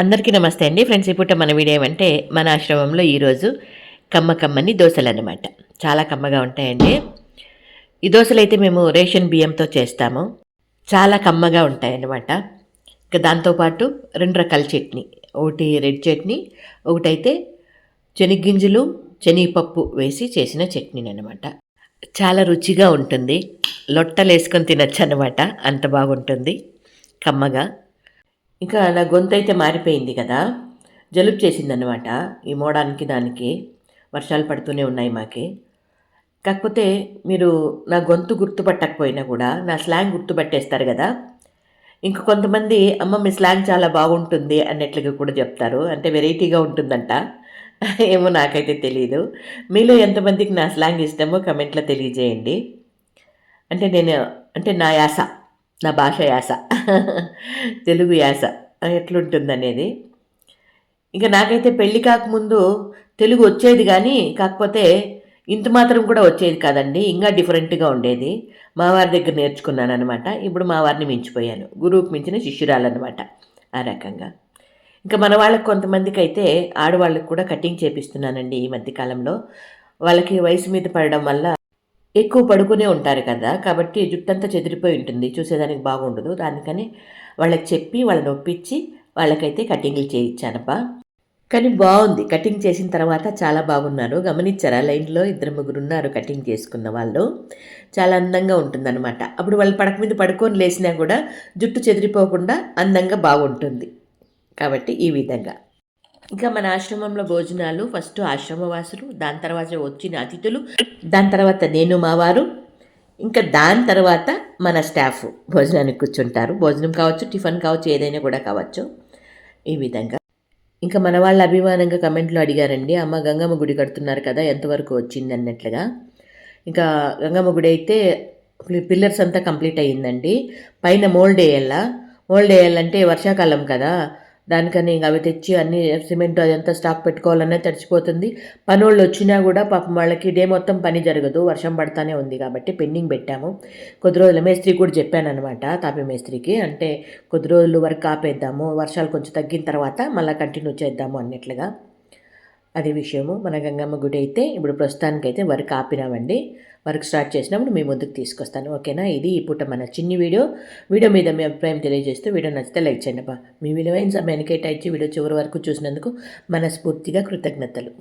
అందరికీ నమస్తే అండి. ఫ్రెండ్స్ ఇప్పుడు మన వీడియో ఏమంటే మన ఆశ్రమంలో ఈరోజు కమ్మ కమ్మని దోశలు అనమాట చాలా కమ్మగా ఉంటాయండి. ఈ దోశలు అయితే మేము రేషన్ బియ్యంతో చేస్తాము. చాలా కమ్మగా ఉంటాయన్నమాట. ఇంకా దాంతోపాటు రెండు రకాల చట్నీ. ఒకటి రెడ్ చట్నీ ఒకటైతే శనగ్గింజలు శనగపప్పు వేసి చేసిన చట్నీ అనమాట చాలా రుచిగా ఉంటుంది. లొట్టలు వేసుకొని తినచ్చు అనమాట అంత బాగుంటుంది. కమ్మగా. ఇంకా నా గొంతు అయితే మారిపోయింది కదా. జలుబు చేసిందనమాట ఈ మోడానికి దానికి వర్షాలు పడుతూనే ఉన్నాయి మాకి. కాకపోతే మీరు నా గొంతు గుర్తుపట్టకపోయినా కూడా నా స్లాంగ్ గుర్తుపట్టేస్తారు కదా. ఇంక కొంతమంది అమ్మ మీ స్లాంగ్ చాలా బాగుంటుంది అన్నట్లుగా కూడా చెప్తారు. అంటే వెరైటీగా ఉంటుందంట. ఏమో నాకైతే తెలియదు మీలో ఎంతమందికి నా స్లాంగ్ ఇష్టమో కమెంట్లో తెలియజేయండి. అంటే నేను అంటే నా యాస. నా భాష యాస. తెలుగు యాస. ఎట్లుంటుందనేది. ఇంకా నాకైతే పెళ్ళి కాకముందు తెలుగు వచ్చేది కానీ కాకపోతే ఇంత మాత్రం కూడా వచ్చేది కాదండి. ఇంకా డిఫరెంట్గా ఉండేది. మా వారి దగ్గర నేర్చుకున్నాను అనమాట ఇప్పుడు మా వారిని మించిపోయాను. గురువుకు మించిన శిష్యురాలన్నమాట ఆ రకంగా. ఇంకా మన వాళ్ళకి కొంతమందికి అయితే ఆడవాళ్ళకి కూడా కటింగ్ చేపిస్తున్నానండి ఈ మధ్యకాలంలో వాళ్ళకి వయసు మీద పడడం వల్ల ఎక్కువ పడుకునే ఉంటారు కదా కాబట్టి జుట్టంతా చెదిరిపోయి ఉంటుంది. చూసేదానికి బాగుండదు. దానికని వాళ్ళకి చెప్పి వాళ్ళని ఒప్పించి వాళ్ళకైతే కటింగ్లు చేయించానబ్బా. కానీ బాగుంది. కటింగ్ చేసిన తర్వాత చాలా బాగున్నారు. గమనించారా? లైన్లో ఇద్దరు ముగ్గురు ఉన్నారు కటింగ్ చేసుకున్న వాళ్ళు. చాలా అందంగా ఉంటుందన్నమాట. అప్పుడు వాళ్ళు పడక మీద పడుకొని లేచినా కూడా జుట్టు చెదిరిపోకుండా అందంగా బాగుంటుంది. కాబట్టి ఈ విధంగా. ఇంకా మన ఆశ్రమంలో భోజనాలు ఫస్ట్ ఆశ్రమవాసులు దాని తర్వాత వచ్చిన అతిథులు దాని తర్వాత నేను మా వారు ఇంకా దాని తర్వాత మన స్టాఫ్ భోజనానికి కూర్చుంటారు. భోజనం కావచ్చు టిఫిన్ కావచ్చు ఏదైనా కూడా కావచ్చు. ఈ విధంగా. ఇంకా మన వాళ్ళ అభిమానంగా కమెంట్లో అడిగారండి అమ్మ గంగమ్మ గుడి కడుతున్నారు కదా ఎంతవరకు వచ్చింది? అన్నట్లుగా. ఇంకా గంగమ్మ గుడి అయితే పిల్లర్స్ అంతా కంప్లీట్ అయ్యిందండి. పైన మోల్డ్ వేయాల? మోల్డ్ వేయాలంటే వర్షాకాలం కదా. దానికని ఇంక అవి తెచ్చి అన్ని సిమెంట్ అదంతా స్టాక్ పెట్టుకోవాలనే తడిచిపోతుంది. పనోళ్ళు వచ్చినా కూడా పాపం వాళ్ళకి డే మొత్తం పని జరగదు. వర్షం పడతానే ఉంది కాబట్టి పెండింగ్ పెట్టాము. కొద్ది రోజులు మేస్త్రి కూడా చెప్పానమాట తాపి మేస్త్రికి అంటే కొద్ది రోజులు వర్క్ ఆపేద్దాము వర్షాలు కొంచెం తగ్గిన తర్వాత మళ్ళీ కంటిన్యూ చేద్దాము అన్నట్లుగా. అది విషయము మన గంగమ్మ గుడి అయితే ఇప్పుడు ప్రస్తుతానికైతే వర్క్ ఆపినామండి వర్క్ స్టార్ట్ చేసినప్పుడు మీ ముందుకు తీసుకొస్తాను. ఓకేనా? ఇది ఈ పూట మన చిన్ని వీడియో. వీడియో మీద మీ అభిప్రాయం తెలియజేస్తూ వీడియో నచ్చితే లైక్ చేయండి మీ విలువైన సమయానికి కేటాయించి వీడియో చివరి వరకు చూసినందుకు మనస్ఫూర్తిగా కృతజ్ఞతలు.